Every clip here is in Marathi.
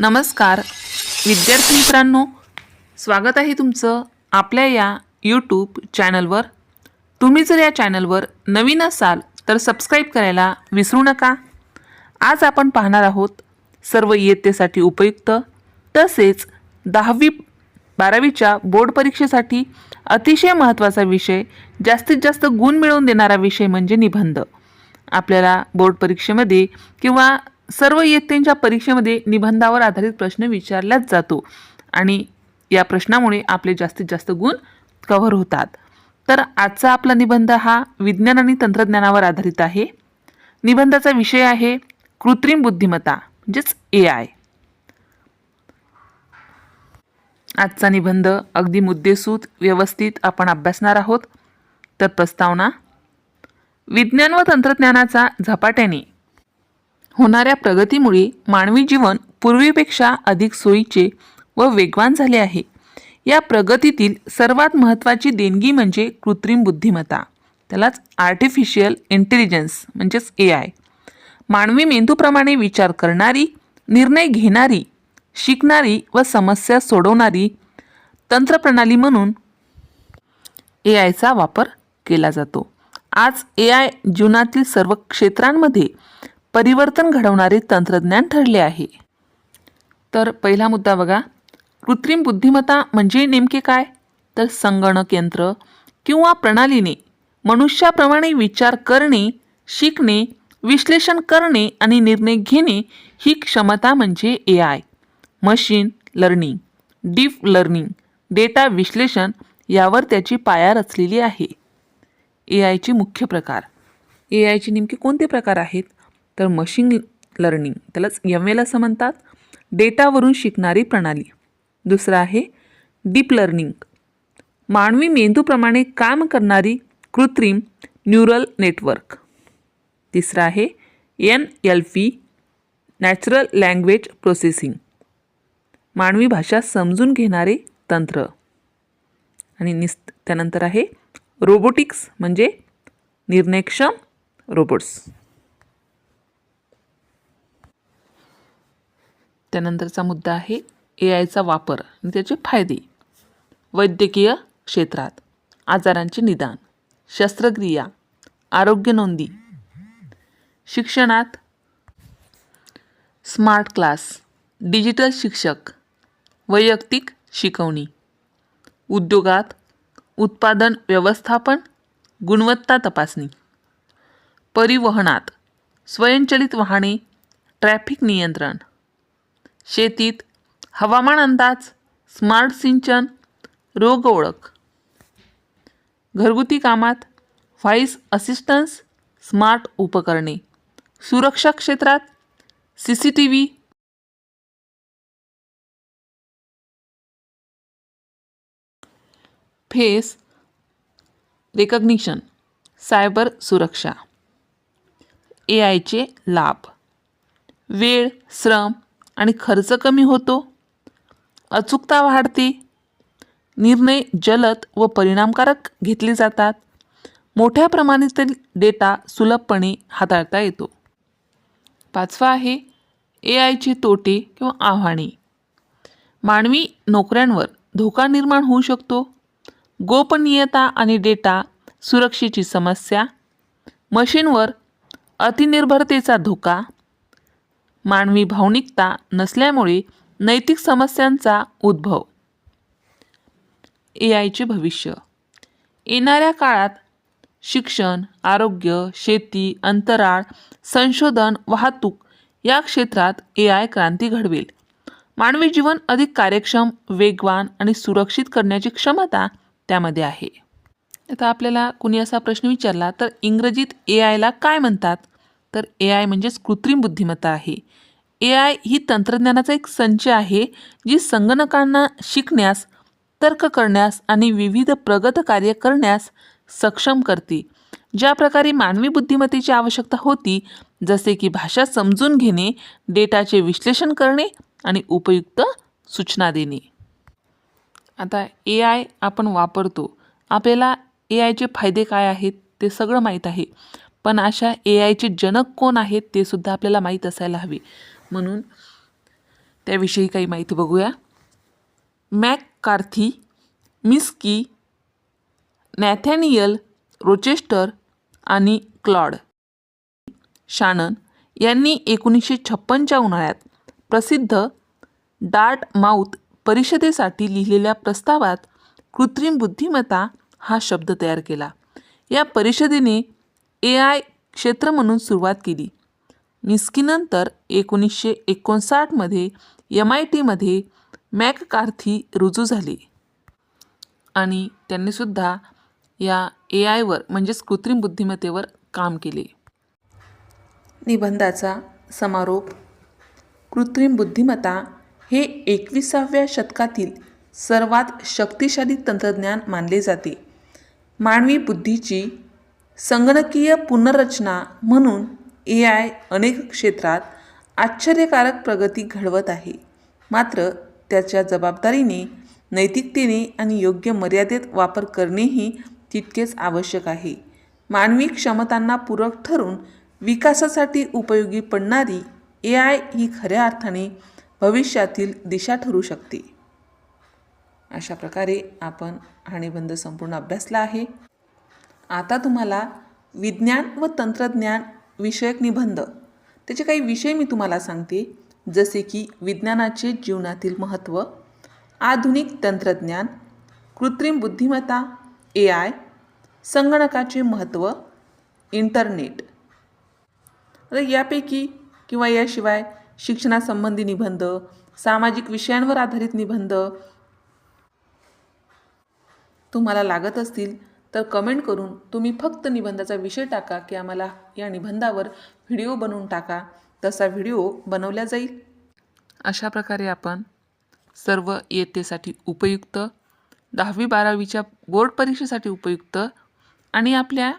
नमस्कार. विद्यार्थी मित्रांनो स्वागत आहे तुमचं आपल्या या यूट्यूब चॅनलवर तुम्ही जर या चॅनलवर नवीन असाल तर सबस्क्राईब करायला विसरू नका. आज आपण पाहणार आहोत सर्व इयत्तेसाठी उपयुक्त तसेच दहावी बारावीच्या बोर्ड परीक्षेसाठी अतिशय महत्त्वाचा विषय जास्तीत जास्त गुण मिळवून देणारा विषय म्हणजे निबंध. आपल्याला बोर्ड परीक्षेमध्ये किंवा सर्व इयत्तेंच्या परीक्षेमध्ये निबंधावर आधारित प्रश्न विचारलाच जातो. आणि या प्रश्नामुळे आपले जास्तीत जास्त गुण कव्हर होतात. तर आजचा आपला निबंध हा विज्ञान आणि तंत्रज्ञानावर आधारित आहे. निबंधाचा विषय आहे कृत्रिम बुद्धिमत्ता म्हणजेच ए आय आजचा निबंध अगदी मुद्देसूद व्यवस्थित आपण अभ्यासणार आहोत. तर प्रस्तावना विज्ञान व तंत्रज्ञानाचा झपाट्याने होणाऱ्या प्रगतीमुळे मानवी जीवन पूर्वीपेक्षा अधिक सोयीचे व वेगवान झाले आहे. या प्रगतीतील सर्वात महत्त्वाची देणगी म्हणजे कृत्रिम बुद्धिमत्ता. त्यालाच आर्टिफिशियल इंटेलिजन्स म्हणजेच ए आय मानवी मेंदूप्रमाणे विचार करणारी निर्णय घेणारी शिकणारी व समस्या सोडवणारी तंत्रप्रणाली म्हणून ए आयचा वापर केला जातो. आज ए आय जीवनातील सर्व क्षेत्रांमध्ये परिवर्तन घडवणारे तंत्रज्ञान ठरले आहे. तर पहिला मुद्दा बघा. कृत्रिम बुद्धिमत्ता म्हणजे नेमके काय? तर संगणक यंत्र किंवा प्रणालीने मनुष्याप्रमाणे विचार करणे शिकणे विश्लेषण करणे आणि निर्णय घेणे ही क्षमता म्हणजे A I. Machine learning deep learning data विश्लेषण यावर त्याची पाया रचलेली आहे. ए आयचे मुख्य प्रकार. ए आयचे नेमके कोणते प्रकार आहेत? तर मशीन लर्निंग त्यालाच यम एल असं म्हणतात. डेटावरून शिकणारी प्रणाली. दुसरं आहे डीप लर्निंग. मानवी मेंदूप्रमाणे काम करणारी कृत्रिम न्यूरल नेटवर्क. तिसरं आहे N L P natural language processing मानवी भाषा समजून घेणारे तंत्र. आणि निस त्यानंतर आहे रोबोटिक्स म्हणजे निर्णयक्षम रोबोट्स त्यानंतरचा मुद्दा आहे ए आयचा वापर आणि त्याचे फायदे. वैद्यकीय क्षेत्रात आजारांचे निदान शस्त्रक्रिया आरोग्य नोंदी शिक्षणात स्मार्ट क्लास डिजिटल शिक्षक वैयक्तिक शिकवणी उद्योगात उत्पादन व्यवस्थापन गुणवत्ता तपासणी परिवहनात स्वयंचलित वाहने ट्रॅफिक नियंत्रण शेतीत हवामान अंदाज स्मार्ट सिंचन रोग ओळख. घरगुती कामात व्हॉईस असिस्टन्स स्मार्ट उपकरणे. सुरक्षा क्षेत्रात C C T V. Face recognition cyber सुरक्षा. ए आयचे लाभ. वेळ श्रम आणि खर्च कमी होतो. अचूकता वाढते. निर्णय जलद व परिणामकारक घेतले जातात. मोठ्या प्रमाणातील डेटा सुलभपणे हाताळता येतो. पाचवा आहे ए आयचे तोटे किंवा आव्हाने. मानवी नोकऱ्यांवर धोका निर्माण होऊ शकतो. गोपनीयता आणि डेटा सुरक्षेची समस्या. मशीनवर अतिनिर्भरतेचा धोका. मानवी भावनिकता नसल्यामुळे नैतिक समस्यांचा उद्भव. ए आयचे भविष्य. येणाऱ्या काळात शिक्षण आरोग्य शेती अंतराळ संशोधन वाहतूक या क्षेत्रात ए आय क्रांती घडवेल. मानवी जीवन अधिक कार्यक्षम वेगवान आणि सुरक्षित करण्याची क्षमता त्यामध्ये आहे. आता आपल्याला कुणी असा प्रश्न विचारला तर इंग्रजीत ए आयला काय म्हणतात? तर ए आय म्हणजेच कृत्रिम बुद्धिमत्ता आहे. ए आय ही तंत्रज्ञानाचा एक संच आहे जी संगणकांना शिकण्यास तर्क करण्यास आणि विविध प्रगत कार्य करण्यास सक्षम करते. ज्या प्रकारे मानवी बुद्धिमत्तेची आवश्यकता होती जसे की भाषा समजून घेणे डेटाचे विश्लेषण करणे आणि उपयुक्त सूचना देणे. आता ए आय आपण वापरतो. आपल्याला ए आयचे फायदे काय आहेत ते सगळं माहीत आहे. पण अशा ए आयचे जनक कोण आहेत ते सुद्धा आपल्याला माहीत असायला हवे. म्हणून त्याविषयी काही माहिती बघूया. McCarthy Minsky Nathaniel Rochester आणि क्लॉड. शानन यांनी एकोणीसशे छप्पनच्या उन्हाळ्यात प्रसिद्ध डार्ट माउथ परिषदेसाठी लिहिलेल्या प्रस्तावात कृत्रिम बुद्धिमत्ता हा शब्द तयार केला. या परिषदेने ए आय क्षेत्र म्हणून सुरुवात केली. मिस्कीनंतर एकोणीसशे एकोणसाठमध्ये एम आय टीमध्ये मॅककार्थी रुजू झाले. आणि त्यांनीसुद्धा या ए आयवर म्हणजेच कृत्रिम बुद्धिमत्तेवर काम केले. निबंधाचा समारोप. कृत्रिम बुद्धिमत्ता हे एकविसाव्या शतकातील सर्वात शक्तिशाली तंत्रज्ञान मानले जाते. मानवी बुद्धीची संगणकीय पुनर्रचना म्हणून ए आय अनेक क्षेत्रात आश्चर्यकारक प्रगती घडवत आहे. मात्र त्याच्या जबाबदारीने नैतिकतेने आणि योग्य मर्यादेत वापर करणेही तितकेच आवश्यक आहे. मानवी क्षमतांना पूरक ठरून विकासासाठी उपयोगी पडणारी ए आय ही खऱ्या अर्थाने भविष्यातील दिशा ठरू शकते. अशा प्रकारे आपण हा संपूर्ण अभ्यासला आहे. आता तुम्हाला विज्ञान व तंत्रज्ञान विषयक निबंध त्याचे काही विषय मी तुम्हाला सांगते जसे की विज्ञानाचे जीवनातील महत्त्व आधुनिक तंत्रज्ञान कृत्रिम बुद्धिमत्ता ए आय संगणकाचे महत्त्व इंटरनेट. तर यापैकी किंवा याशिवाय शिक्षणासंबंधी निबंध सामाजिक विषयांवर आधारित निबंध तुम्हाला लागत असतील तर कमेंट करून तुम्ही फक्त निबंधाचा विषय टाका की आम्हाला या निबंधावर व्हिडिओ बनवून टाका. तसा व्हिडिओ बनवला जाईल. अशा प्रकारे आपण सर्व इयत्तेसाठी उपयुक्त दहावी बारावीच्या बोर्ड परीक्षेसाठी उपयुक्त आणि आपल्या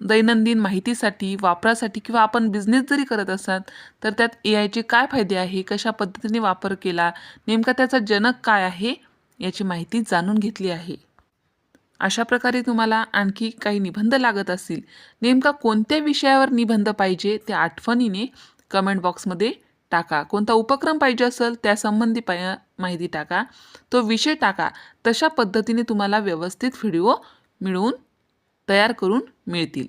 दैनंदिन माहितीसाठी वापरासाठी किंवा आपण बिझनेस जरी करत असाल तर त्यात ए आयचे काय फायदे आहे कशा पद्धतीने वापर केला नेमका त्याचा जनक काय आहे याची माहिती जाणून घेतली आहे. अशा प्रकारे तुम्हाला आणखी काही निबंध लागत असतील. नेमका कोणत्या विषयावर निबंध पाहिजे त्या आठवणीने कमेंट बॉक्समध्ये टाका. कोणता उपक्रम पाहिजे असेल त्यासंबंधी पाय माहिती टाका. तो विषय टाका. तशा पद्धतीने तुम्हाला व्यवस्थित व्हिडिओ मिळवून तयार करून मिळतील.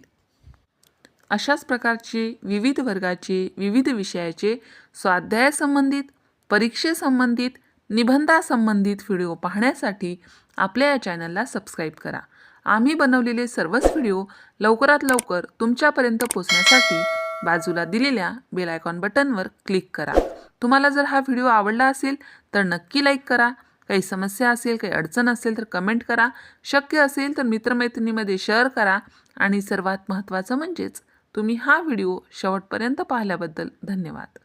अशाच प्रकारचे विविध वर्गाचे विविध विषयाचे स्वाध्यायासंबंधित परीक्षेसंबंधित निबंधासंबंधित व्हिडिओ पाहण्यासाठी आपल्या या चॅनलला सबस्क्राईब करा. आम्ही बनवलेले सर्वच व्हिडिओ लवकरात लवकर तुमच्यापर्यंत पोचण्यासाठी बाजूला दिलेल्या बेल आयकॉन बटनवर क्लिक करा. तुम्हाला जर हा व्हिडिओ आवडला असेल तर नक्की लाईक करा. काही समस्या असेल काही अडचण असेल तर कमेंट करा. शक्य असेल तर मित्रमैत्रिणीमध्ये शेअर करा. आणि सर्वात महत्त्वाचं म्हणजेच तुम्ही हा व्हिडिओ शेवटपर्यंत पाहिल्याबद्दल धन्यवाद.